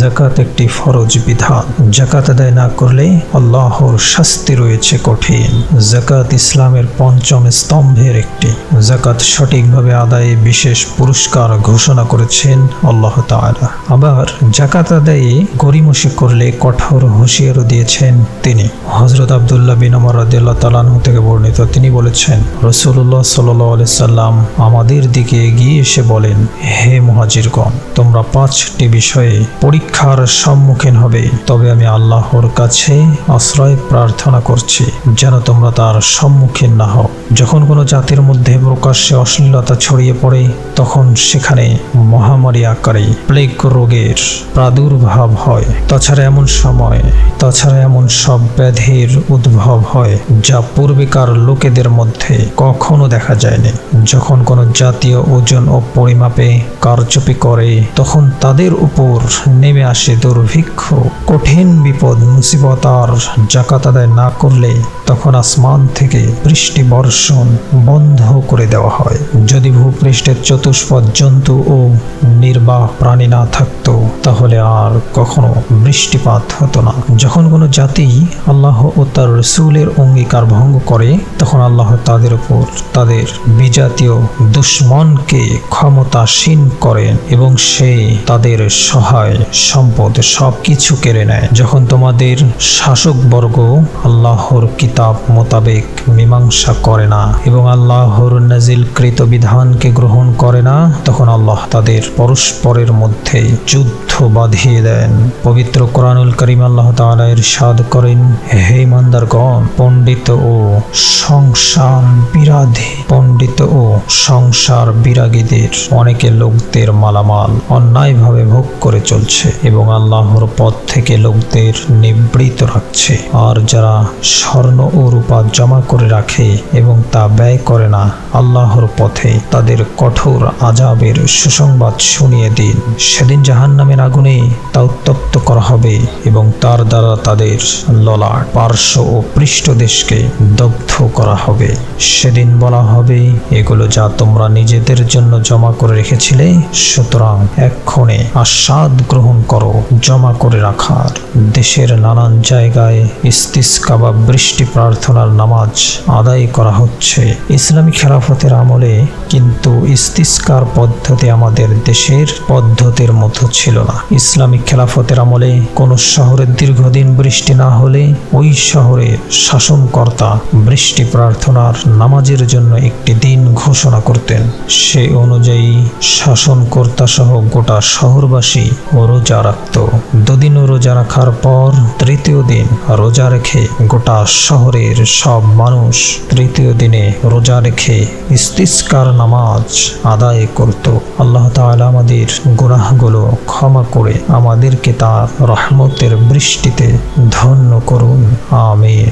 জাকাত একটি ফরজ বিধান। জাকাত আদায় না করলে আল্লাহর শাস্তি রয়েছে কঠিন। জাকাত ইসলামের পঞ্চম স্তম্ভের একটি। জাকাত সঠিকভাবে আদায়ে বিশেষ পুরস্কার ঘোষণা করেছেন আল্লাহ তাআলা। আবার জাকাত আদায়ে গরিমসি করলে কঠোর হুঁশিয়ারও দিয়েছেন তিনি। হজরত আবদুল্লাহ বিন আমর রাদিয়াল্লাহু তাআলা আনহু থেকে বর্ণিত তিনি বলেছেন রসুল্লাহ সাল্লাহ সাল্লাম আমাদের দিকে এগিয়ে এসে বলেন, হে মহাজিরগণ, তোমরা পাঁচটি বিষয়ে পরীক্ষার সম্মুখীন হবে। তবে আমি আল্লাহর কাছে আশ্রয় প্রার্থনা করছি, যেন তোমরা তার সম্মুখীন না হও। যখন কোনো জাতির মধ্যে প্রকাশ্যে অশ্লীলতা ছড়িয়ে পড়ে, তখন সেখানে মহামারী আকারে প্লেগ রোগের প্রাদুর্ভাব হয়। তাছাড়া এমন সময়, তাছাড়া এমন সব ব্যাধির উদ্ভব হয়, যা পূর্বেকার লোকেদের মধ্যে কখনো দেখা যায়নি। যখন কোনো জাতীয় ওজন ও পরিমাপে কারচুপি করে, তখন তাদের উপর নেমে আসে দুর্ভিক্ষ, কঠিন বিপদ, মুসিবত আর জাকাত আদায় না করলে তখন আসমান থেকে বৃষ্টি বর্ষণ বন্ধ করে দেওয়া হয়। যদি ভূপৃষ্ঠের চতুষ্পদ জন্তু ও নির্বাহ প্রাণী না থাকতো, তাহলে আর কখনো বৃষ্টিপাত হতো না। যখন কোনো জাতি আল্লাহ ও তার রসুলের অঙ্গীকার ভঙ্গ করে, তখন আল্লাহ তাদের উপর তাদের বিজাতীয় দুশ্মনকে ক্ষমতাসীন করেন এবং সে তাদের সহায় সম্পদ সব কিছু কেড়ে নেয়। যখন তোমাদের শাসকবর্গ আল্লাহর কিতাব মোতাবেক মীমাংসা করে না এবং আল্লাহর নাজিল কৃত বিধানকে গ্রহণ করে না, তখন আল্লাহ তাদের পরস্পরের মধ্যে যুদ্ধ বাঁধিয়ে দেন। পবিত্র কোরআনুল করিম আল্লাহ তাআলা ইরশাদ করেন, হে ইমানদারগণ, পণ্ডিত ও সংসার বিরাধী, পণ্ডিত ও সংসার বিরাগীদের অনেকে লোকদের মালামাল অন্যায়ভাবে ভোগ করে চলছে এবং আল্লাহর পথ থেকে লোকদের নিবৃত রাখছে। আর যারা স্বর্ণ ও রূপা জমা করে রাখে এবং তা ব্যয় করে না, আল্লাহর পথে তাদের কঠোর আজাবের সুসংবাদ শুনিয়ে দিন। সেদিন জাহান্নামের আগুনে তা উত্তপ্ত করা হবে এবং তার দ্বারা তাদের ললাট, পার্শ্ব ও পৃষ্ঠদেশকে দগ্ধ করা হবে। সেদিন বলা হবে, এগুলো যা তোমরা নিজেদের জন্য জমা করে রেখেছিলে, সুতরাং এক্ষণে আস্বাদ গ্রহণ করো, জমা করে রাখার। দেশের নানান জায়গায় ইস্তিস্কা বা বৃষ্টি প্রার্থনার নামাজ আদায় করা হচ্ছে। ইসলামী খেলাফতের আমলে কিন্তু ইস্তিস্কার পদ্ধতি আমাদের দেশের পদ্ধতির মতো ছিল না। ইসলামিক খেলাফতের আমলে কোন শহরে দীর্ঘদিন বৃষ্টি না হলে ওই শহরের শাসনকর্তা বৃষ্টি প্রার্থনার নামাজের জন্য একটি দিন ঘোষণা করতেন। সে অনুযায়ী শাসনকর্তা সহ গোটা শহরবাসী রোজা রাখত। রোজা রাখার পর তৃতীয় দিন রোজা রেখে গোটা শহরের সব মানুষ তৃতীয় দিনে রোজা রেখে ইস্তিস্কার নামাজ আদায় করত। আল্লাহ তালা আমাদের গুনাহগুলো ক্ষমা করে আমাদেরকে তার রহমতের বৃষ্টিতে ধন্য করুন। আমিন।